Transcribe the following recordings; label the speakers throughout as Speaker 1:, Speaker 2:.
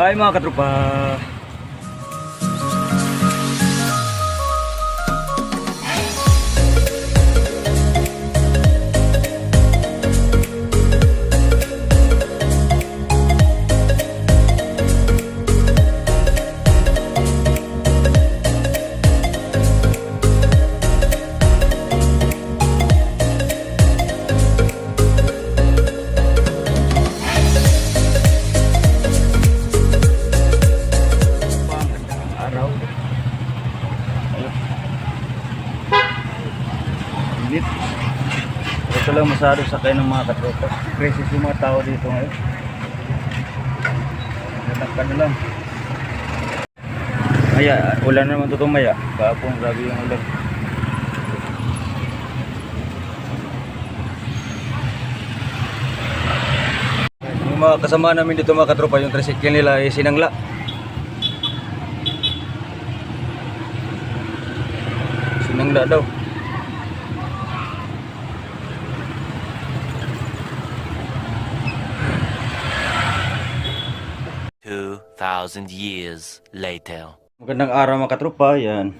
Speaker 1: Hi mga katropa. Ito lang masyado sakay ng mga katropa. Crisis yung mga tao dito ngayon. Ganap ka na lang. Maya, ulan naman to maya. Kahapon, grabe yung ulan. Yung mga kasama namin dito mga katropa, yung tricycle nila ay sinangla. Sinangla daw.
Speaker 2: Thousand years later.
Speaker 1: Magandang araw mga katropa, yan.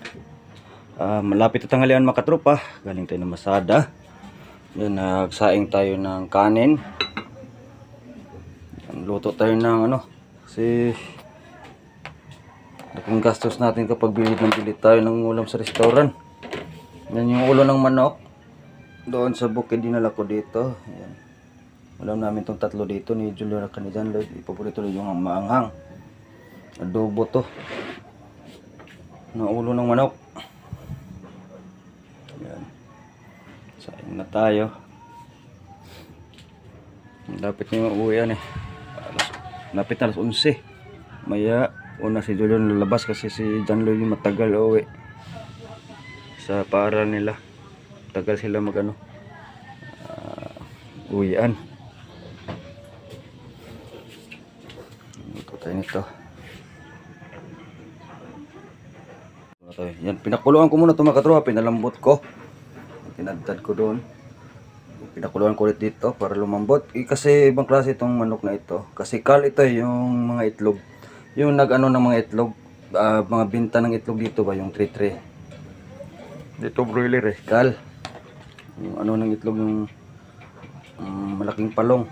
Speaker 1: Ah, malapit na tanghalian mga katropa. Galing tayo ng Masada. Yan, nagsaing tayo ng kanin. Yan, luto tayo ng ano. Kasi laking gastos natin kapag bilid ng bilid tayo ng ulam sa restaurant. Yan yung ulo ng manok. Doon sa bukid dinala ko dito. Yan. Ulam namin tong tatlo dito ni Julio Canidan Lloyd. Ipaborito yung maanghang. Adobo to na ulo ng manok. Yan. Saing na tayo. Lapit na yung uwi yan eh. Lapit na alas 11. Maya, una si Julian lalabas kasi si John Lloyd matagal uwi. Sa para nila. Tagal sila mag ano. ah, uwian. Ito tayo nito. Ano to, Yan, pinakuluan ko muna ito mga katropa, pinalambot ko. Tinadtad ko doon. Pinakuluan ko ulit dito para lumambot. Eh, kasi ibang klase itong manok na ito. Kasi kal ito eh, yung mga itlog. Yung nag-ano ng mga itlog, ah, mga binta ng itlog dito ba, yung 3-3. Dito broiler eh, kal. Yung ano ng itlog, yung mm, malaking palong.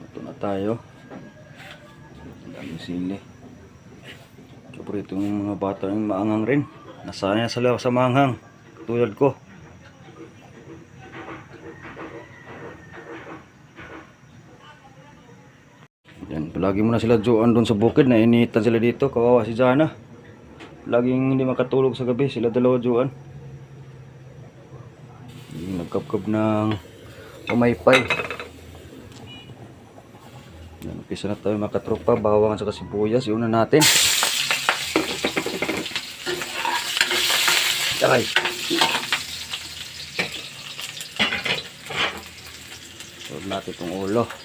Speaker 1: Ito na tayo. Ang daming sili. Paborito ng mga bata yung maanghang rin. Nasanay sila sa maanghang. Tulad ko. Yan, palagi mo na sila Joan doon sa bukid na initan sila dito. Kawawa si Jana. Laging hindi makatulog sa gabi. Sila dalawa Joan. Yung nagkapkap ng umaypay. Yan, umpisa na tayo mga katropa. Bawang sa kasibuyas. Iuna natin. Sakay. Huwag natin itong ulo. Yung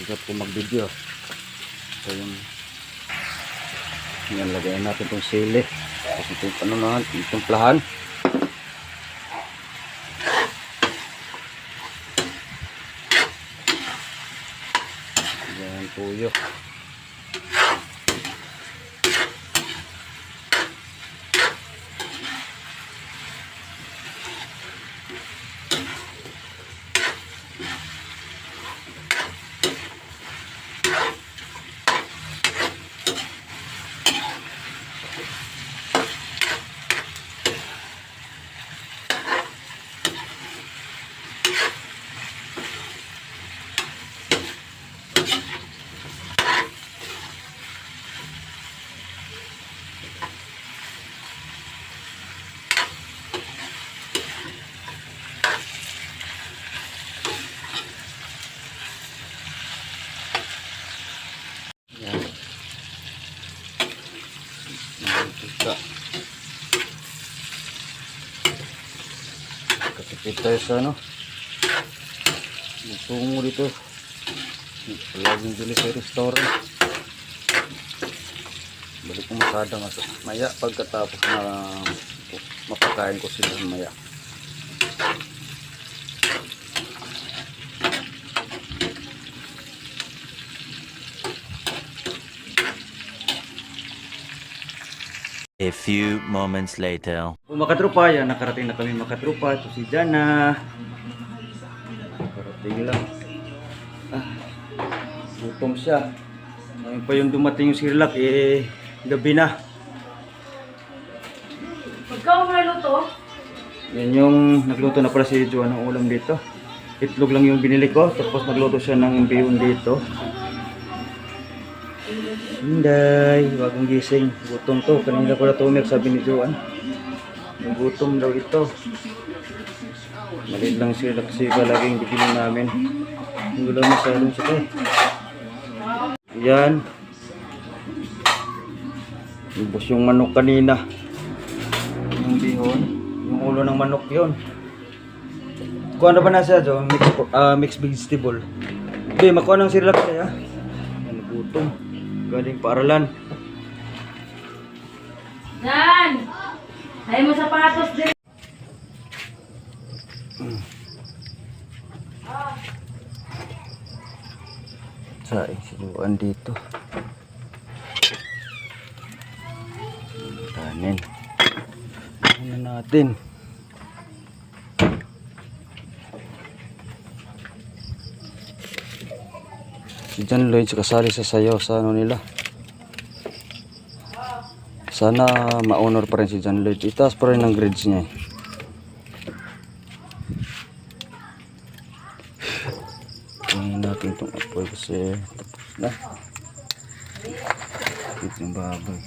Speaker 1: Hirap po mag-video. So yung yan, lagayan natin itong sili. Tapos itong ano na, itong plahan. Yan, tuyo. Tayo sa ano. Magtungo dito. Laging bili sa restaurant. Balik ko masada nga maya pagkatapos na mapakain ko sila maya.
Speaker 2: A few moments later.
Speaker 1: Kung makatrupa yan, nakarating na kami makatrupa. Ito si Jana. Nakarating lang. Ah, gutom siya. Ngayon pa yung dumating yung sirlak, eh, gabi na.
Speaker 3: Ikaw nga luto?
Speaker 1: Yan yung nagluto na pala si Joan ng ulam dito. Itlog lang yung binili ko, tapos nagluto siya ng bihon dito. Hinday, wagong gising. Gutom to. Kanina ko na tumik, sabi ni Joan. Gutom daw ito. Maliit lang sila kasi palaging bibili namin. Ang gulo na sa rin siya eh. Ubus yung manok kanina. Yung bihon. Yung ulo ng manok yon. Kuha na ba na siya, Jo? Mix, ah mixed vegetable. Hindi, makuha ng sirlak siya. Ano, gutom. Galing paaralan.
Speaker 3: Dan! Ayaw mo sapatos din.
Speaker 1: Saing siluan dito. Kanin. Ano natin? Si John Lloyd kasali sa sayaw sa ano nila. Sana ma-honor pa rin si John Lloyd. Itaas pa rin ang grades niya. eh. Tingnan natin itong apoy kasi tapos na. Ito yung baboy.